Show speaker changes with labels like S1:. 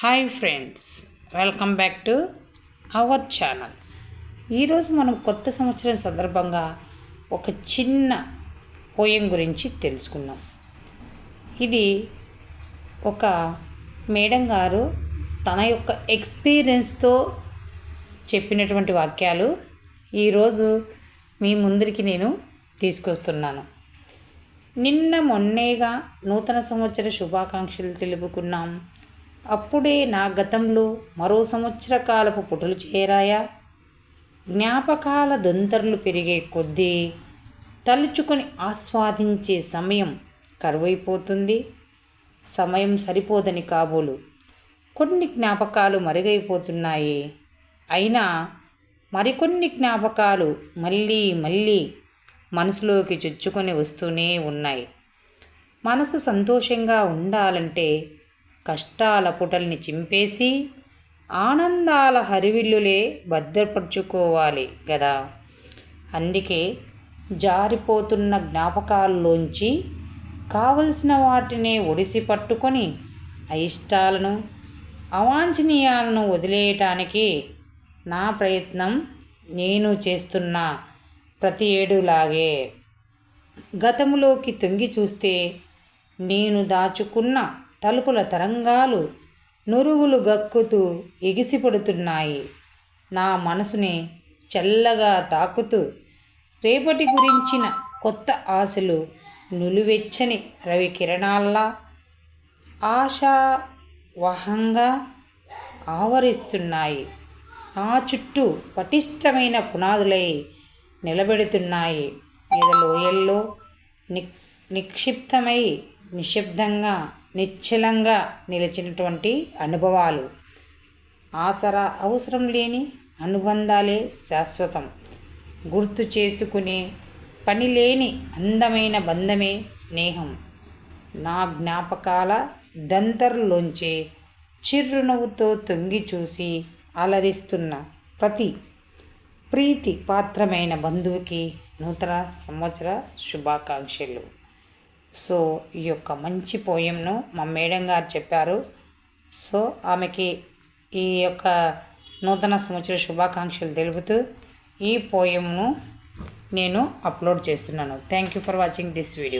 S1: Hi friends welcome back to our channel ఈరోజు మనం కొత్త సంవత్సరం సందర్భంగా ఒక చిన్న పోయం గురించి తెలుసుకున్నాం ఇది ఒక మేడం గారు తన యొక్క ఎక్స్పీరియన్స్తో చెప్పినటువంటి వాక్యాలు ఈరోజు మీ ముందరికి నేను తీసుకొస్తున్నాను. నిన్న మొన్నేగా నూతన సంవత్సర శుభాకాంక్షలు తెలుపుకున్నాం. అప్పుడే నా గతంలో మరో సంవత్సర కాలపు పుటలు చేరాయా? జ్ఞాపకాల దొంతర్లు పెరిగే కొద్దీ తలుచుకొని ఆస్వాదించే సమయం కరువైపోతుంది. సమయం సరిపోదని కాబోలు. కొన్ని జ్ఞాపకాలు మరుగైపోతున్నాయి. అయినా మరికొన్ని జ్ఞాపకాలు మళ్ళీ మళ్ళీ మనసులోకి చొచ్చుకొని వస్తూనే ఉన్నాయి. మనసు సంతోషంగా ఉండాలంటే కష్టాల పుటల్ని చింపేసి ఆనందాల హరివిల్లులే భద్రపరుచుకోవాలి కదా అందుకే జారిపోతున్న జ్ఞాపకాల్లోంచి కావలసిన వాటినే ఒడిసి పట్టుకొని అయిష్టాలను అవాంఛనీయాలను వదిలేయటానికి నా ప్రయత్నం నేను చేస్తున్న ప్రతి ఏడులాగే. గతములోకి తొంగి చూస్తే నేను దాచుకున్న తలుపుల తరంగాలు నురుగులు గక్కుతూ ఎగిసిపడుతున్నాయి. నా మనసుని చల్లగా తాకుతూ రేపటి గురించిన కొత్త ఆశలు నులివెచ్చని రవి కిరణాల్లా ఆశావహంగా ఆవరిస్తున్నాయి. నా చుట్టూ పటిష్టమైన పునాదులై నిలబెడుతున్నాయి. లోయల్లో ని నిక్షిప్తమై నిశ్శబ్దంగా నిశ్చలంగా నిలిచినటువంటి అనుభవాలు. ఆసరా అవసరం లేని అనుబంధాలే శాశ్వతం. గుర్తు చేసుకునే పని లేని అందమైన బంధమే స్నేహం. నా జ్ఞాపకాల దంతర్లోంచే చిరునవ్వుతో తొంగి చూసి అలరిస్తున్న ప్రతి ప్రీతి పాత్రమైన బంధువుకి నూతన సంవత్సర శుభాకాంక్షలు. సో ఈ యొక్క మంచి పోయంను మా మేడం గారు చెప్పారు. సో ఆమెకి ఈ యొక్క నూతన సంవత్సర శుభాకాంక్షలు తెలుపుతూ ఈ పోయంను నేను అప్లోడ్ చేస్తున్నాను. Thank you for watching this video